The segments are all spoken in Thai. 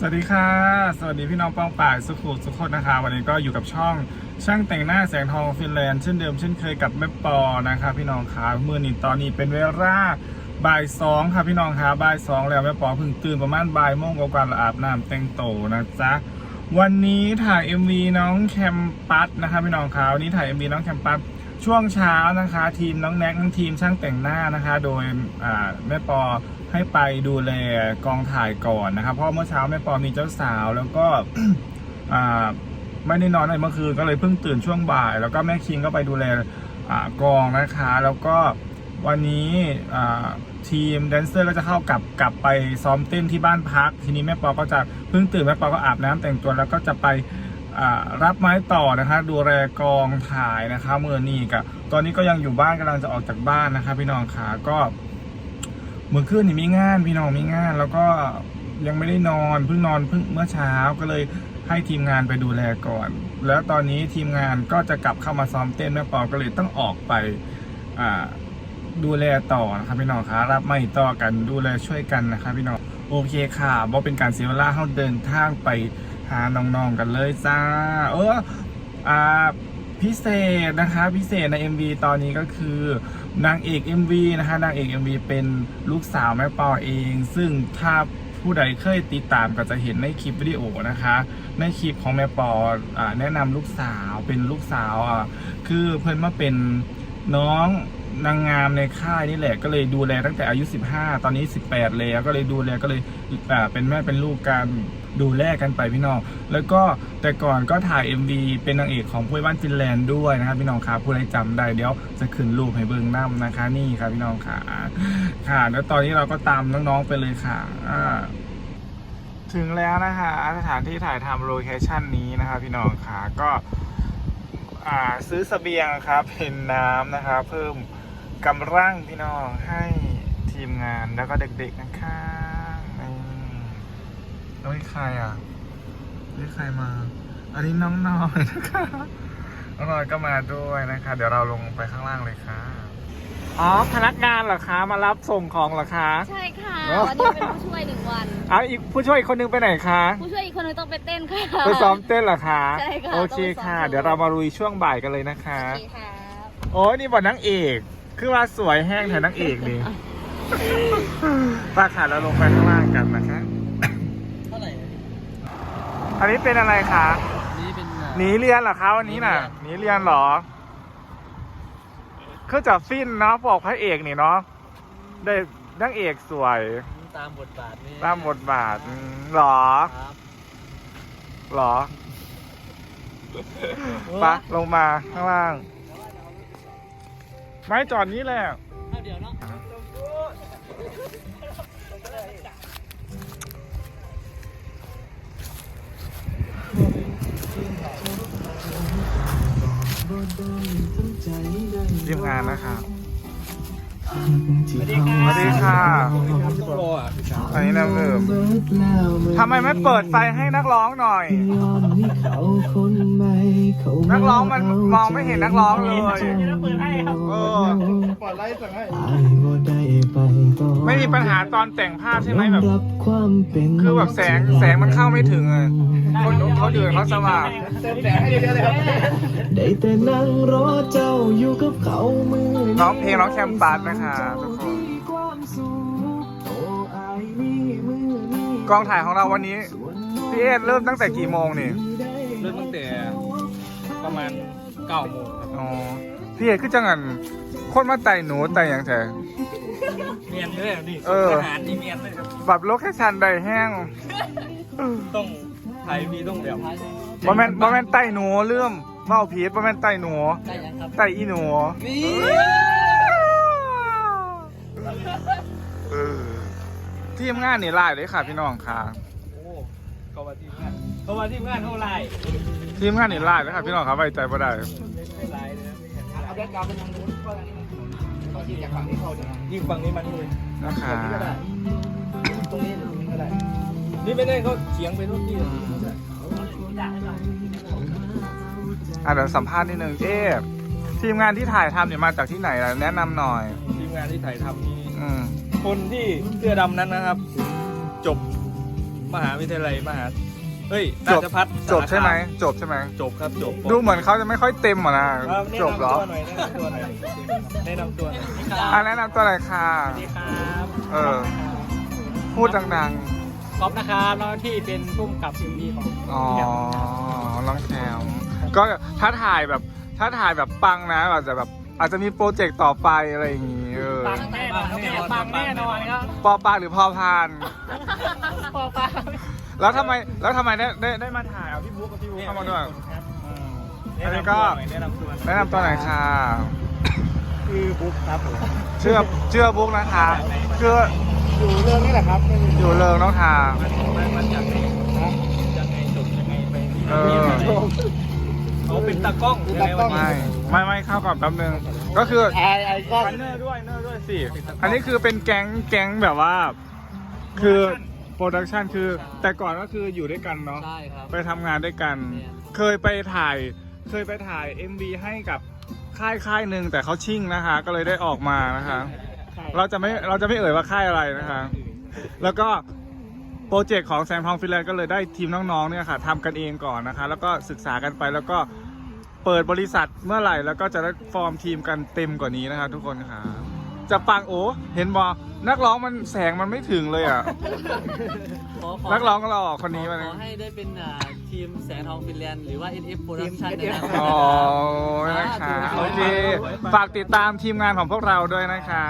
สวัสดีค่ะ สวัสดีพี่น้องป้องป่ายสุขุสุขคนนะคะ วันนี้ก็อยู่กับช่องช่างแต่งหน้าแสงทองฟินแลนด์เช่นเดิมเช่นเคยกับแม่ปอนะคะ พี่น้องคะเมื่อนี้ตอนนี้เป็นเวลาบ่ายสองค่ะพี่น้องคะบ่ายสองแล้วแม่ปอเพิ่งตื่นประมาณบ่ายโมงกว่าๆแล้วอาบน้ำแต่งโตวนะจ๊ะวันนี้ถ่าย MV น้องแคมปัสนะคะพี่น้องคะวันนี้ถ่าย MV น้องแคมปัสช่วงเช้านะคะ ทีมน้องแน็กทั้งทีมช่างแต่งหน้านะคะ โดยแม่ปอ ให้ไปดูแลกองถ่ายก่อนนะครับ เพราะเมื่อเช้าแม่ปอมีเจ้าสาวแล้วก็ไม่ได้นอนในเมื่อคืนก็เลยเพิ่งตื่นช่วงบ่าย แล้วก็แม่คิงก็ไปดูแลอกองนะคะ แล้วก็วันนี้ทีมแดนเซอร์ก็จะเข้ากลับกลับไปซ้อมเต้นที่บ้านพัก ทีนี้แม่ปอก็จะเพิ่งตื่นแม่ปอก็อาบน้ำแต่งตัวแล้วก็จะไปรับไม้ต่อนะคะดูแลกองถ่ายนะคะเมื่อนี้กับตอนนี้ก็ยังอยู่บ้านกำลังจะออกจากบ้านนะคะพี่น้องขาก็ เมื่อคืนนี่มีงานพี่น้องมีงาน แล้วก็ยังไม่ได้นอนเพิ่งนอนเพิ่งเมื่อเช้าก็เลยให้ทีมงานไปดูแลก่อน แล้วตอนนี้ทีมงานก็จะกลับเข้ามาซ้อมเต้นแม่ปอก็เลยต้องออกไปดูแลต่อนะครับพี่น้องคะรับไม่ต่อกันดูแลช่วยกันนะครับพี่น้องโอเคค่ะบ่เป็นการเสียเวลาเขาเดินทางไปหาน้องๆกันเลยจ้า เอออ่า พิเศษนะคะพิเศษใน MV ตอนนี้ก็คือนางเอก MV นะคะนางเอก MV เป็นลูกสาวแม่ปอเอง ซึ่งถ้าผู้ใดเคยติดตามก็จะเห็นในคลิปวิดีโอนะคะ ในคลิปของแม่ปออแนะนำลูกสาวเป็นลูกสาวคือเพิ่นมาเป็นน้องนางงามในค่ายนี่แหละก็เลยดูแลตั้งแต่อายุ 15 ตอนนี้ 18 แล้วก็เลยดูแลก็เลยเป็นแม่เป็นลูกกันดูแลกันไปพี่น้อง แล้วก็แต่ก่อนก็ถ่าย MV เป็นนางเอกของผู้บ้านฟินแลนด์ด้วยนะครับพี่น้องครับผู้ใดจำได้เดี๋ยวจะขึ้นรูปให้เบิ่งน้ำนะคะนี่ครับพี่น้องค่ะ ค่ะ แล้วตอนนี้เราก็ตามน้องๆไปเลยค่ะถึงแล้วนะคะสถานที่ถ่ายทำโลเคชั่นนี้นะคะพี่น้องค่ะก็ซื้อเสบียงครับเป็นน้ำนะคะ เพิ่มกำลังพี่น้องให้ทีมงานแล้วก็เด็กๆนะคะ แล้วมีใครอะนี่ใครมา อันนี้น้องน้อยนะคะน้องน้อยก็มาด้วยนะคะ เดี๋ยวเราลงไปข้างล่างเลยค่ะ อ๋อ พนักงานเหรอคะ มารับส่งของเหรอคะ ใช่ค่ะอ๋อวันนี้เป็นผู้ช่วยหนึ่งวันเอาอีกผู้ช่วยอีกคนนึงไปไหนคะ ผู้ช่วยอีกคนนึงต้องไปเต้นค่ะ ไปซ้อมเต้นเหรอคะ ใช่ค่ะ โอเคค่ะต้องไปซ้อมเดี๋ยวเรามาลุยช่วงบ่ายกันเลยนะคะ โอเคครับโอ้ยนี่บอดนางเอก คือว่าสวยแห้งแทนนางเอกนี่ป้าค่ะเราลงไปข้างล่างกันนะคะเท่าไหร่ อันนี้เป็นอะไรคะนี่เป็นหนีเรียนเหรอคะวันนี้น่ะหนีเรียนเหรอคือจะฟินเนาะบอกพระเอกนี่เนาะได้นางเอกสวย ตามบทบาทนี่ตามบทบาทอืมเหรอครับเหรอปะลงมาข้างล่าง ไม้จอดนี้แหละเดี๋ยวเนาะ ทีมงานนะคะสวัสดีคสวัสดีค่ะต้องรออะ อันนี้น้ำดื่มทำไมไม่เปิดไฟให้นักร้องหน่อย นักร้องมันมองไม่เห็นนักร้องเลย เออไม่มีปัญหาตอนแต่งภาพใช่ไหมแบบคือแบบแสงแสงมันเข้าไม่ถึงอะคนเขาดื่นเขาสว่างได้แต่นั่งรอเจ้าอยู่กับเขามือร้องเพลงร้องแคมปัสนะคะทุกคนมีความสุขโอ้อายนี่มือนี่กองถ่ายของเราวันนี้พี่เอสเริ่มตั้งแต่กี่โมงนี่เริ่มตั้งแต่ประมาณเก้าโมงครับอ๋อพี่เอสคือจังงันคนมาไต่หนูไต่อย่างแท้ เมียนเลยนี่เอออาหารนี่เมียนเลยครับแบบโลเคชั่นใดแห้งต้องไทยมีต้องแบบบ่แม่นบ่แม่นไต่หนูเรื่องเมาผีบ่แม่นไต่หนูได้ยังครับไต่อีหนูนี่เออทีมงานนี่หลายเลยค่ะพี่น้องค่ะ โอ้เขามาทีมงานเขามาทีมงานเท่าไหร่ทีมงานนี่หลายเลยค่ะพี่น้องครับไว้ใจบ่ได้ ไม่ไรเลยนะเอาแบ็กกราวด์เป็นทางนู้นก็ทางนี้เขา ยิงจากฝั่งนี้เขาเนี่ยยิงฝั่งนี้มันเลยนะคะตรงนี้ตรงนี้ก็ได้ นี่ไม่ได้เขาเฉียงไปทุกที่อะเดี๋ยวสัมภาษณ์นิดนึงเอ๊ะทีมงานที่ถ่ายทำเนี่ยมาจากที่ไหนล่ะแนะนำหน่อยทีมงานที่ถ่ายทำนี่อืมคนที่เสื้อดำนั้นนะครับ จบมหาวิทยาลัยมหา เฮ้ยจราบชพัฒจบใช่ไหมจบใช่ไหมจบครับจบดูเหมือนเขาจะไม่ค่อยเต็มอะนะครับแนะจบเหรอนำตัวหน่อยแนะนำตัวหน่อยแนะนำตัวหน่อยอะแนะนำตัวหน่อยค่ะสวัสดีครับเออพูดดังก๊อฟนะครับน้องที่เป็นผู้กำกับซีรีส์ของๆอ๋อน้องแคมก็ถ้าถ่ายแบบถ้าถ่ายแบบปังนะอาจจะแบบอาจจะมีโปรเจกต์ต่อไปอะไรอย่างงี้เออปังแน่นอนปังแน่นอนครับปอปลาหรือพอพานปอปลา แล้วทำไมแล้วทำไมได้ได้ได้มาถ่ายเอาพี่บุ๊กกับพี่บุ๊กเข้ามาด้วย อันนี้ก็ แนะนำตัวแนะนำตัวหน่อยค่ะคือบุ๊กครับผมเชื่อเชื่อบุ๊กนะคะคืออยู่เรื่องนี้แหละครับอยู่เริงน้องทา มันมันจากไหนยังไงจบยังไงไปเออเขาเป็นตากล้องยังไงวะไม่ไม่ไม่เข้าก่อนแป๊บนึง ก็คือ ไอ้ไอ้ก็ เนอร์ด้วยเนอร์ด้วยสิ อันนี้คือเป็นแก๊งแก๊งแบบว่า คือ โปรดักชันคือแต่ก่อนก็คืออยู่ด้วยกันเนาะใช่ครับ ไปทำงานด้วยกันเคยไปถ่าย เคยไปถ่าย MV ให้กับค่ายค่ายหนึ่งแต่เขาชิ่งนะคะ ก็เลยได้ออกมานะคะ เราจะไม่เราจะไม่เอ่ยว่าค่ายอะไรนะคะ แล้วก็โปรเจกต์ของแซมทองฟินแลนด์ก็เลยได้ทีมน้องๆเนี่ยค่ะทำกันเองก่อนนะคะ แล้วก็ศึกษากันไปแล้วก็เปิดบริษัทเมื่อไหร่แล้วก็จะได้ฟอร์มทีมกันเต็มกว่านี้นะคะ ทุกคนค่ะ จะปังโอ้เห็นบอนักร้องมันแสงมันไม่ถึงเลยอะ ขอขอนักร้องก็หล่อคนนี้ขมัอนขอให้ได้เป็นอ่าทีมแสงทองฟินแลนด์หรือว่า NF Production ในอนาคตอ๋อนะคะโอเค ฝากติดตามทีมงานของพวกเราด้วยนะคะ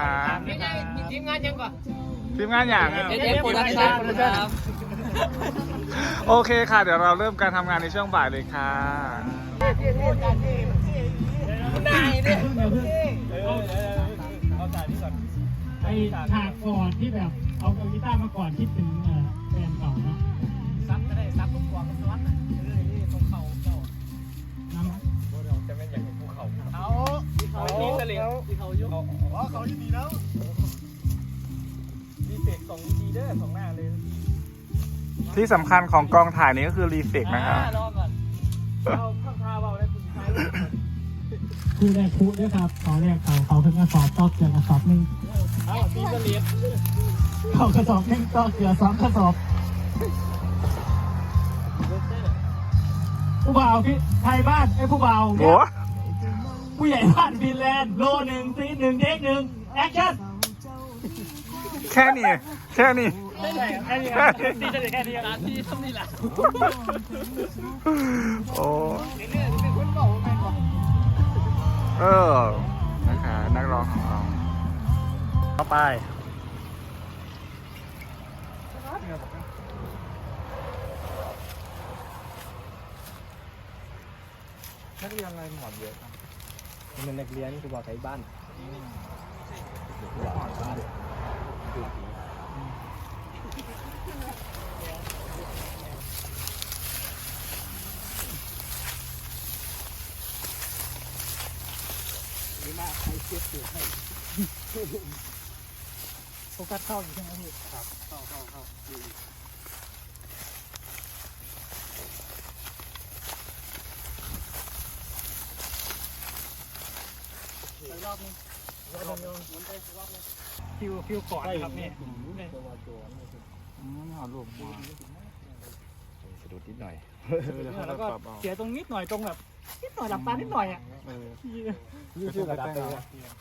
ทีมงานยังก่อน ทีมงานอย่าง NF Production ครับ โอเคค่ะ เดี๋ยวเราเริ่มการทำงานในช่วงบ่ายเลยค่ะเอา จ่ายนี่ก่อนไอ้ฉากก่อนที่แบบเอาเอากีตาร์มาก่อนที่เป็นเอ่อแฟนเก่าเนาะซับก็ได้ซับลูกกวางกับสวัสดิ์เออนี่ตรงเข่าเจ้าน้ำจะไม่อยากเป็นภูเขาเขาเขาที่เสลียวที่เขายุกอ๋อเขาอยู่ดีแล้วมีเศษสองทีเด้อสองหน้าเลย ที่สำคัญของกองถ่ายนี้ก็คือรีเฟกนะครับรอก่อนเอาข้างคาเบาได้คุณชายลูก คู่แรกคู่ด้วยครับขอแรกเขาเขาเพิ่งกระสอบต่อเกลือกระสอบหนึ่งเอาทีเสลียเขากระสอบหนึ่งต่อเกลือสองกระสอบผู้บ่าวพี่ไทยบ้านไอ้ผู้บ่าวโอ้ผู้ใหญ่บ้านฟินแลนด์โลหนึ่งซีหนึ่งเทคหนึ่งแอคชั่นแค่นี้แค่นี้แค่นี้ครับทีเสลียแค่นี้ครับทีทำนี่แหละโอ้ เออ นะคะนักร้องของเราต่อไปนักเรียนอะไรหมดเยอะมันนักเรียนคือบอกไทยบ้าน เก็บเกี่ให้โฟกัสเข้าอยู่ใช่ไหมพี่ครับ เข้าเข้าเข้าอีรอบนึงรอบนึงรอบนึงคิวคิวก่อนครับนี่ตัวตัวนี่อมลมมาสะดุดนิดหน่อยแล้วก็เสียตรงนิดหน่อยตรงแบบ นิดหน่อยหลับตานิดหน่อยอะยืดระดับไป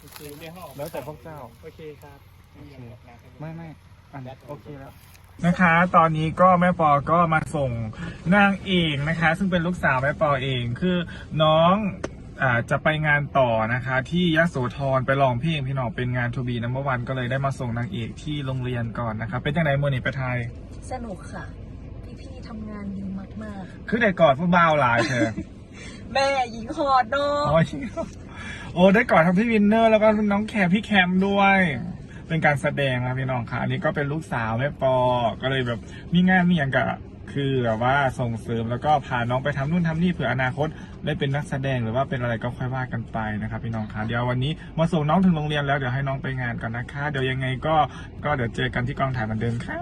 โอเคเดี๋ยวห้องแล้วแต่พวกเจ้า โอเคครับไม่ไม่อันนี้โอเคแล้วนะคะ ตอนนี้ก็แม่ปอก็มาส่งนางเอกนะคะ ซึ่งเป็นลูกสาวแม่ปอเองคือน้องอ่าจะไปงานต่อนะคะ ที่ยโสธรไปลองเพลงพี่น้องเป็นงานทูบีนัมเบอร์วันก็เลยได้มาส่งนางเอกที่โรงเรียนก่อนนะคะ เป็นจังไดมื่อนี้ไปไทย สนุกค่ะ พี่ๆทำงานดีมากคือได้กอดผู้บ่าวหลายเธอๆ แม่หญิงหอดเนาะโอ้ยโอ้ได้กอดทั้งพี่วินเนอร์แล้วก็น้องแคมพี่แคมด้วย เป็นการแสดงนะพี่น้องค่ะอันนี้ก็เป็นลูกสาวแม่ปอ ก็เลยแบบมีงานมีอย่างกับคือแบบว่าส่งเสริมแล้วก็พาน้องไปทำนู่นทำนี่เผื่ออนาคตได้เป็นนักแสดงหรือว่าเป็นอะไรก็ค่อยว่ากันไปนะครับพี่น้องค่ะเดี๋ยววันนี้มาส่งน้องถึงโรงเรียนแล้วเดี๋ยวให้น้องไปงานก่อนนะคะ เดี๋ยวยังไงก็ก็เดี๋ยวเจอกันที่กองถ่ายเหมือนเดิมค่ะ